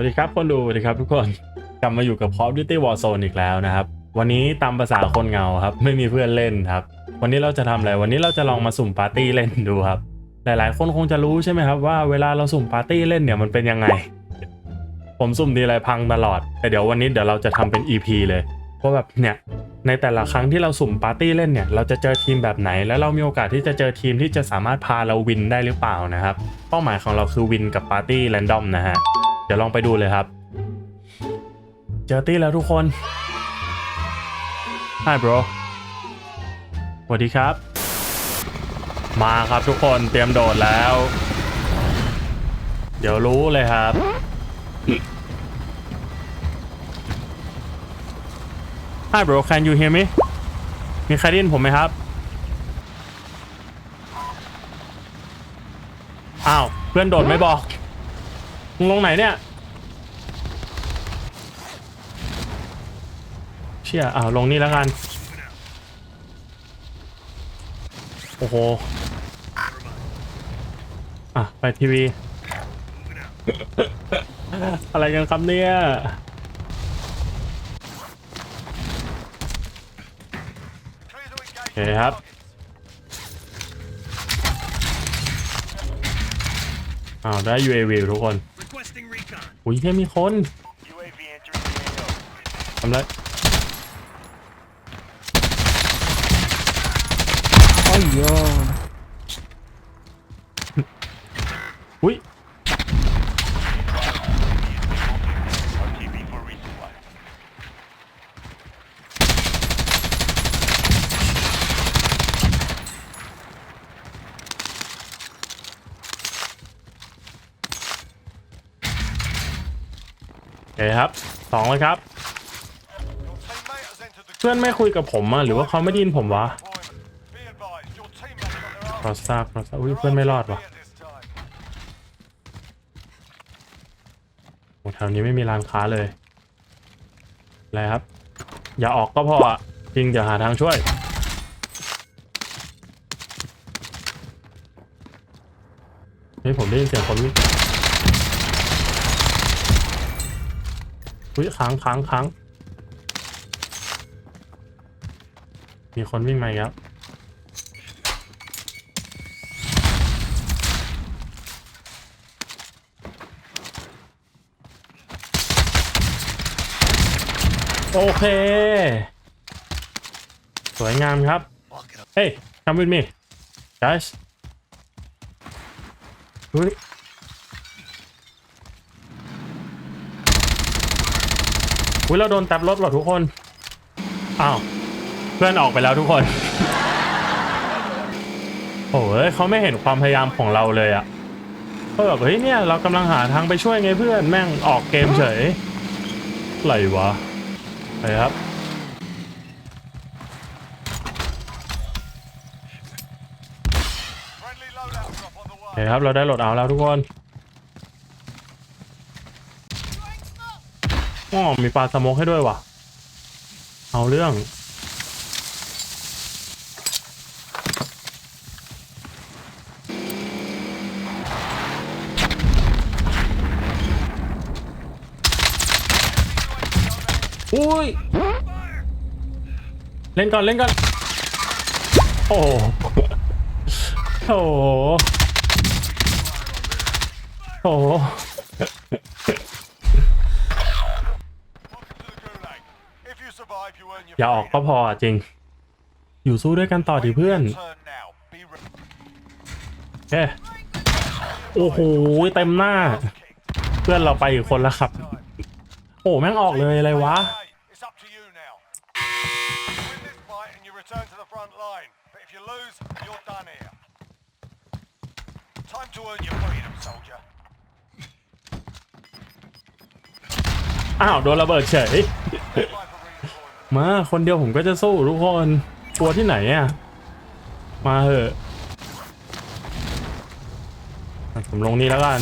วัสดีครับคนดูสวัสดีครับทุกคนกลับมาอยู่กับ Call of Duty Warzone อีกแล้วนะครับ วันนี้ตามภาษาคนเหงาครับ ไม่มีเพื่อนเล่นครับ วันนี้เราจะทำอะไรวันนี้เราจะลองมาสุ่มปาร์ตี้เล่นดูครับ หลายๆ คนคงจะรู้ใช่ไหมครับว่าเวลาเราสุ่มปาร์ตี้เล่นเนี่ยมันเป็นยังไง ผมสุ่มทีไรพังตลอด แต่เดี๋ยววันนี้เดี๋ยวเราจะทำเป็น EP เลยเพราะแบบเนี่ยในแต่ละครั้งที่เราสุ่มปาร์ตี้เล่นเนี่ยเราจะเจอทีมแบบไหน แล้วเรามีโอกาสที่จะเจอทีมที่จะสามารถพาเราวินได้หรือเปล่านะครับ เป้าหมายของเราคือวินกับปาร์ตี้แรนดอมนะฮะ ดี๋ยวลองไปดูเลยครับ เจอตี้แล้วทุกคน Hi bro สวัสดีครับ มาครับทุกคนเตรียมโดดแล้ว เดี๋ยวรู้เลยครับ Hi bro can you hear me มีใครได้ยินผมไหมครับ อ้าว เพื่อนโดดไม่บอก มึงลงไหนเนี่ยเชี่ยอ้าวลงนี่แล้วกัน โอ้โห อะ ไปทีวี อะไรกันครับเนี่ยโอเคครับอ้าวได้ UAV ทุกคน Requesting recon. อุ้ยเพียมีคน UAV entering the AO. ทำไรอ้ยโยอุ้ย เคครับสองเลยครับ เพื่อนไม่คุยกับผมอะหรือว่าเขาไม่ได้ยินผมวะ deployment. Be advised, your teammate got their รอ arms ทราบรอทราบอุ้ยเพื่อนไม่รอดวะโอ้แถวนี้ไม่มีร้านค้าเลยอะไรครับ อย่าออกก็พออะจริงเดี๋ยวหาทางช่วยเฮ้ยผมได้ยินเสียงคนวิ่ง อุ้ยค้างค้างค้างมีคนวิ่งมาอีกแล้วโอเค สวยงามครับ เฮ้ย come with me guys เฮ้ย อุ้ยเราโดนแท็บรถว่ะทุกคน อ้าว เพื่อนออกไปแล้วทุกคน โอ้ยเขาไม่เห็นความพยายามของเราเลยอะก็แบบเฮ้ยเนี่ยเรากำลังหาทางไปช่วยไงเพื่อนแม่งออกเกมเฉยอะไรวะไปครับโอเคครับเราได้โหลดเอาแล้วทุกคน อ๋อมีปลาสมกให้ด้วยว่ะเอาเรื่อง อุ้ย เล่นก่อน เล่นก่อน โอ้โหโอ้โห โอ้โห Welcome to the Gulag. If you survive, you earn your อย่าออกก็ freedom. พออะจริง อยู่สู้ด้วยกันต่อดิเพื่อน Turn now. Be ready. เฮ้โอ้โหเต็มหน้า เพื่อนเราไปอีกคนแล้วครับ โอ้แม่งออกเลยอะไรวะ Hey, It's up to you now. You win this fight and you return to the front line. But if you lose, you're done here. Time to earn your freedom, soldier. อ้าวโดนระเบิดเฉย มาคนเดียวผมก็จะสู้ทุกคนกลัวที่ไหนอะ มาเหอะผมลงนี่แล้วกัน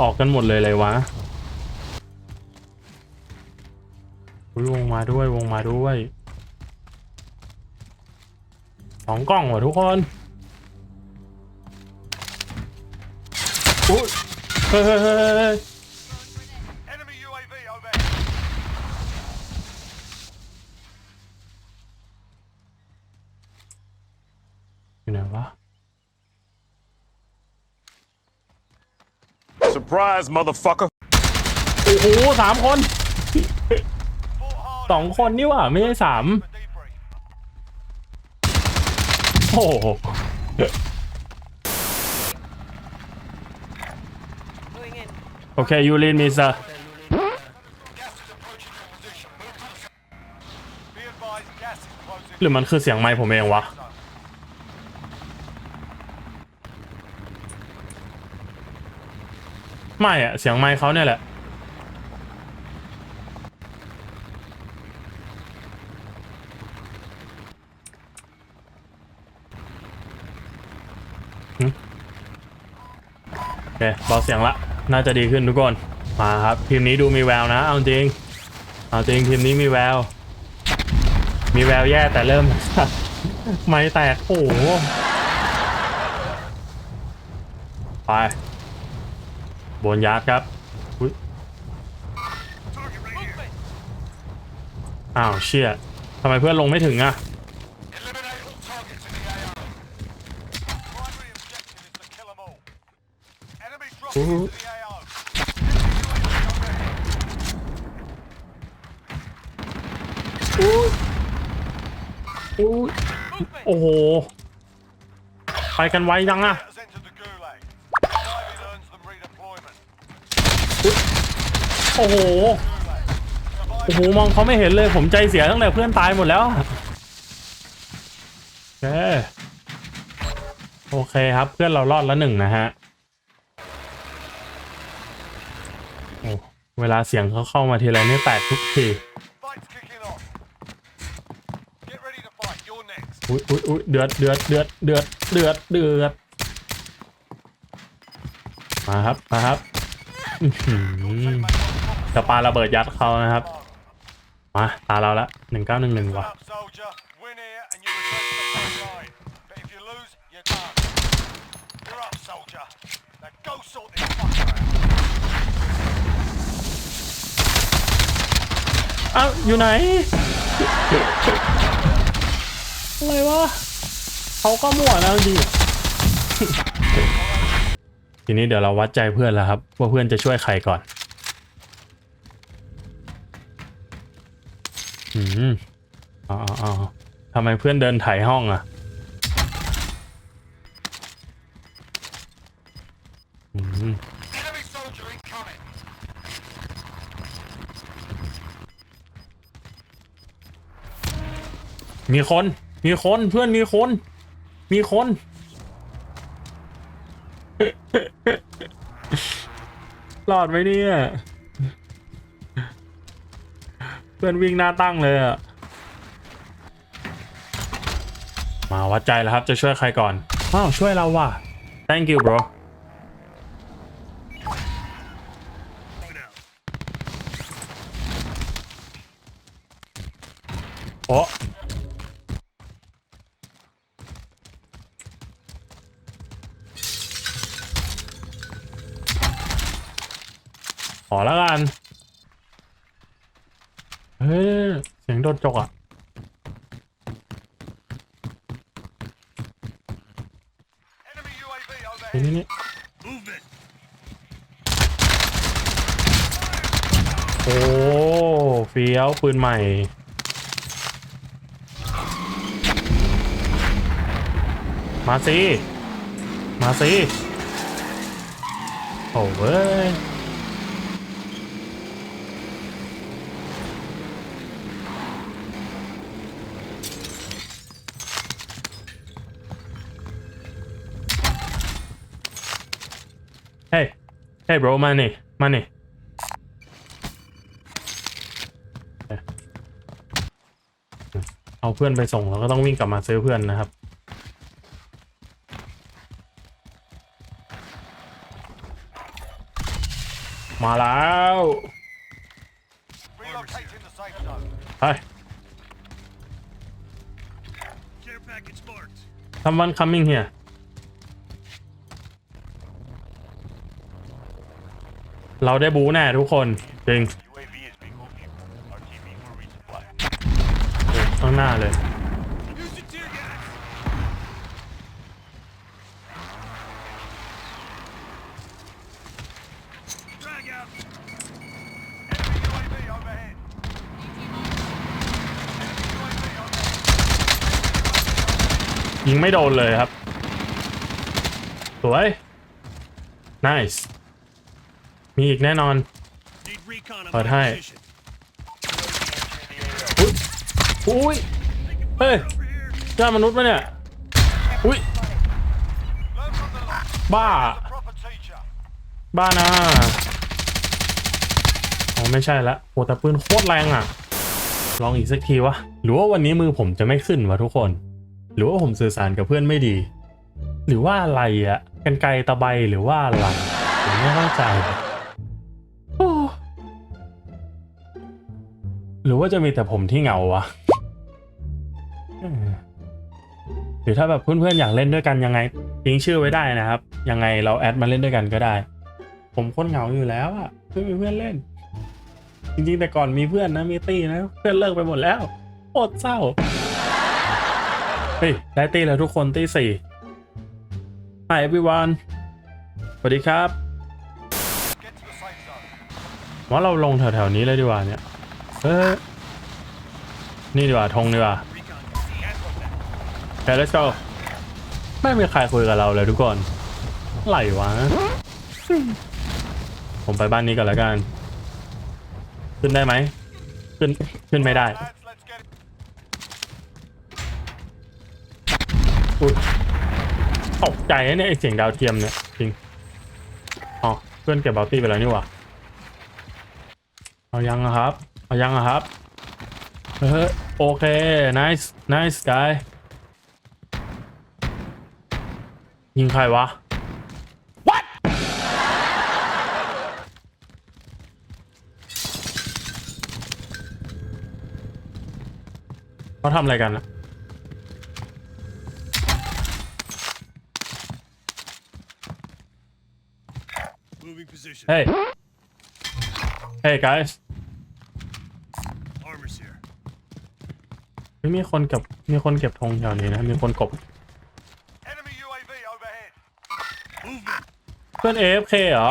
ออกกันหมดเลยเลยวะอุ๊ยวงมาด้วยวงมาด้วยสองกล้องว่ะทุกคนอุ๊ยเฮ้ยเฮ้ยเฮ้ยเฮ้ย Enemy UAV overhead. อยู่ไหนวะ Surprise, motherfucker. โอ้โหสามคน Fought hard สองคนนี่หว่าไม่ใช่สาม for debrief. โอ้โห Going in. โอเคยูรินมีซะ Gas is approaching your position. Move to the zone. Be advised, gas is closing. หรือมันคือเสียงไมค์ผมเองวะ ไม่อะเสียงไมค์เขาเนี่ยแหละโอเคเบาเสียงละ น่าจะดีขึ้นทุกคน มาครับทีมนี้ดูมีแววนะ เอาจริง เอาจริงทีมนี้มีแวว มีแววแย่แต่เริ่ม ไม่แตก โอ้โหไป บนยาร์ดครับอุ๊ย Target right here. อ้าวเชี่ยทำไมเพื่อนลงไม่ถึงอะ Eliminate all targets in the AO. Primary objective is to kill them all. Enemy dropping Ooh. into the AO. Enemy UAV overhead. อุ๊ยโอ้โห ไปกันไวจังอะ โอ้โห โอ้โห มองเขาไม่เห็นเลย ผมใจเสียตั้งแต่เพื่อนตายหมดแล้ว โอเค โอเคครับเพื่อนเรารอดแล้วหนึ่งนะฮะโอ้เวลาเสียงเขาเข้ามาทีไรนี่แตกทุกทีอุ้ยอุ้ยอุ้ยเดือดเดือดเดือดเดือดเดือดเดือดมาครับ มาครับ จะปาระเบิดยัดเขานะครับ มา ตาเราละหนึ่งเก้าหนึ่งหนึ่งว่ะอ้าวอยู่ไหน อะไรวะเขาก็มั่วแล้วดี ทีนี้เดี๋ยวเราวัดใจเพื่อนแล้วครับว่าเพื่อนจะช่วยใครก่อนอืมอ๋ออ๋อทำไมเพื่อนเดินถ่ายห้องอะอืมมีคน มีคน เพื่อนมีคน มีคน รอดไหมเนี่ย เพื่อนวิ่งหน้าตั้งเลยอะมาวัดใจแล้วครับจะช่วยใครก่อนอ้าวช่วยเราว่ะ thank you bro โอ้ขอแล้วกัน เฮ้ยเสียงโดนจกอะนี่นี่นี่โอ้เฟี้ยวปืนใหม่มาสิ มาสิ โอ้เว้ย เฮ้ย bro มานี่มานี่เอาเพื่อนไปส่งแล้วก็ต้องวิ่งกลับมาซื้อเพื่อนนะครับ มาแล้ว Relocating the safe zone. ไป Care package marked. someone coming here เราได้บูแน่ทุกคนจริงข้างหน้าเลยยิงไม่โดนเลยครับ สวย nice มีอีกแน่นอน Need recon on But my hey. position. อุ้ยเฮ้ย Over here. เจ้ามนุษย์ปะเนี่ยอุ้ยบ้า บ้านะอ๋อไม่ใช่ละโหแต่ปืนโคตรแรงอะ ลองอีกสักทีวะหรือว่าวันนี้มือผมจะไม่ขึ้นวะทุกคน หรือว่าผมสื่อสารกับเพื่อนไม่ดี หรือว่าอะไรอะกันไกลตะไบหรือว่าอะไรผมไม่เข้าใจ รือว่าจะมีแต่ผมที่เหงาวะหรือถ้าแบบเพื่อนๆอยากเล่นด้วยกันยังไงทิ้งชื่อไว้ได้นะครับ ยังไงเราแอดมาเล่นด้วยกันก็ได้ ผมคนเหงาอยู่แล้วอะไม่มีเพื่อนเล่น จริงๆแต่ก่อนมีเพื่อนนะมีตี้นะ เพื่อนเลิกไปหมดแล้วโคตรเศร้าเฮ้ยได้ตี้แล้วทุกคนตี้สี่ Hi everyone สวัสดีครับว่าเราลงแถวๆนี้เลยดีกว่าเนี่ย เออนี่ดีกว่าธงดีกว่า okay, let's go ไม่มีใครคุยกับเราเลยทุกคนไหลวะ ผมไปบ้านนี้ก่อนแล้วกัน ขึ้นได้ไหม ขึ้น ขึ้นไม่ได้อุ๊ยตกใจเนี่ยไอเสียงดาวเทียมเนี่ยจริง อ๋อ เพื่อนเก็บบาลตี้ไปแล้วนี่หว่า เอายังอะครับ เอายังอะครับ เฮ้ยโอเค nice nice guy ยิงใครวะ what เขาทำอะไรกันอะ Moving position. Hey. Hey guys. Armor's here. เฮ้ยมีคนเก็บมีคนเก็บธงแถวนี้นะ มีคนกบ Enemy UAV overhead. Movement. เพื่อน AFK เหรอ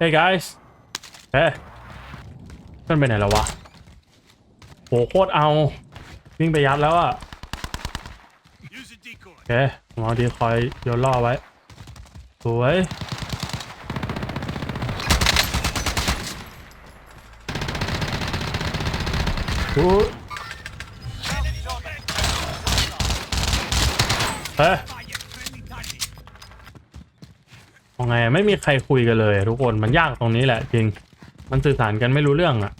Hey guys เฮ้ยเพื่อนไปไหนแล้ววะโหโคตรเอา วิ่งไปยัดแล้วอะ Use a decoy. โอเคผมเอาดีคอยโยนล่อไว้ สวย อู้เฮ้ยเอาไงไม่มีใครคุยกันเลยทุกคนมันยากตรงนี้แหละจริง มันสื่อสารกันไม่รู้เรื่องอะ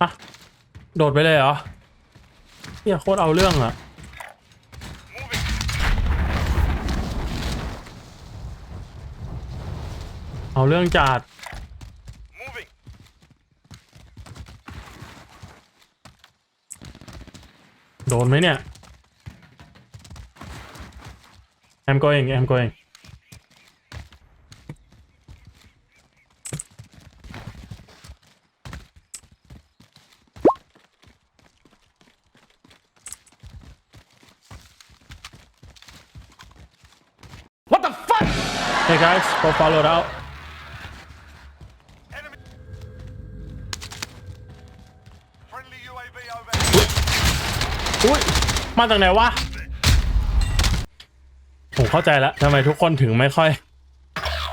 อะโดดไปเลยเหรอเฮียโคตรเอาเรื่องอะเอาเรื่องจัด ดนไหมเนี่ย I'm going I'm going What the fuck Hey guys go follow it out อุ้ยมาจากไหนวะผมเข้าใจแล้วทำไมทุกคนถึงไม่ค่อย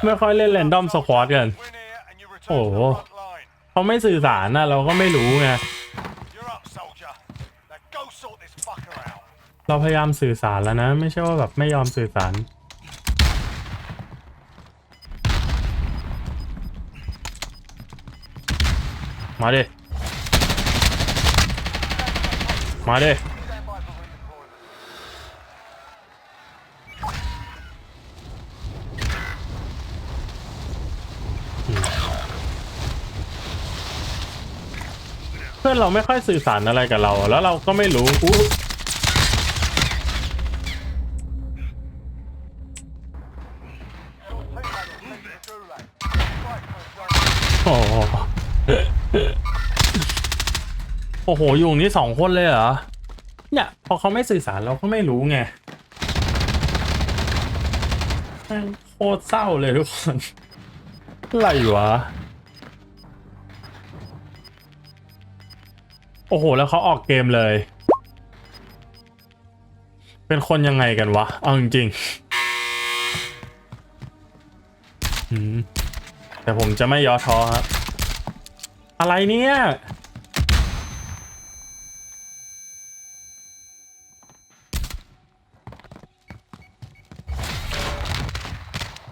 ไม่ค่อยเล่นแรนดอมสควอตกัน Win here and you return to the Oh. front line. เขาไม่สื่อสารนะเราก็ไม่รู้ไงเราพยายามสื่อสารแล้วนะ ไม่ใช่ว่าแบบไม่ยอมสื่อสารมาดิมาดิ อนเราไม่ค่อยสื่อสารอะไรกับเรา แล้วเราก็ไม่รู้อู้โอ้โหโอ้โหอยู่นี่สองคนเลยเหรอเนี่ยพอเขาไม่สื่อสารเราก็ไม่รู้ไงโคตรเศร้าเลยทุกคนไรวะ โอ้โห แล้วเขาออกเกมเลย เป็นคนยังไงกันวะ เอาจริงๆแต่ผมจะไม่ย่อท้อครับ อะไรเนี่ย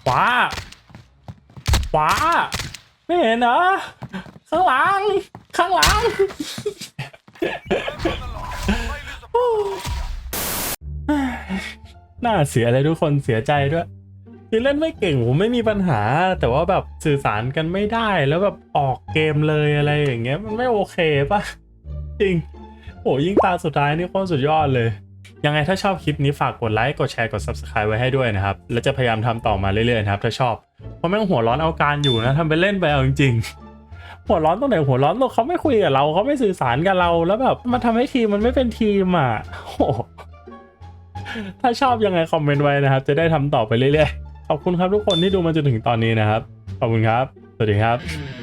ขวาขวาไม่เห็นเหรอข้างหลัง ข้างหลัง น่าเสียเลยทุกคนเสียใจด้วยคือเล่นไม่เก่งผมไม่มีปัญหา แต่ว่าแบบสื่อสารกันไม่ได้แล้วแบบออกเกมเลยอะไรอย่างเงี้ย มันไม่โอเคปะจริงโหยิ่งตาสุดท้ายนี่โคตรสุดยอดเลย ยังไงถ้าชอบคลิปนี้ฝากกดไลค์กดแชร์กด subscribe ไว้ให้ด้วยนะครับ แล้วจะพยายามทำต่อมาเรื่อยๆนะครับ ถ้าชอบเพราะแม่งหัวร้อนเอาการอยู่นะทำไปเล่นไปเอาจริงๆ หัวร้อนตรงไหนหัวร้อนตรงเขาไม่คุยกับเราเขาไม่สื่อสารกับเรา แล้วแบบมันทำให้ทีมมันไม่เป็นทีมอะโหถ้าชอบยังไงคอมเมนต์ไว้นะครับ จะได้ทำต่อไปเรื่อยๆ ขอบคุณครับทุกคนที่ดูมาจนถึงตอนนี้นะครับ ขอบคุณครับ สวัสดีครับ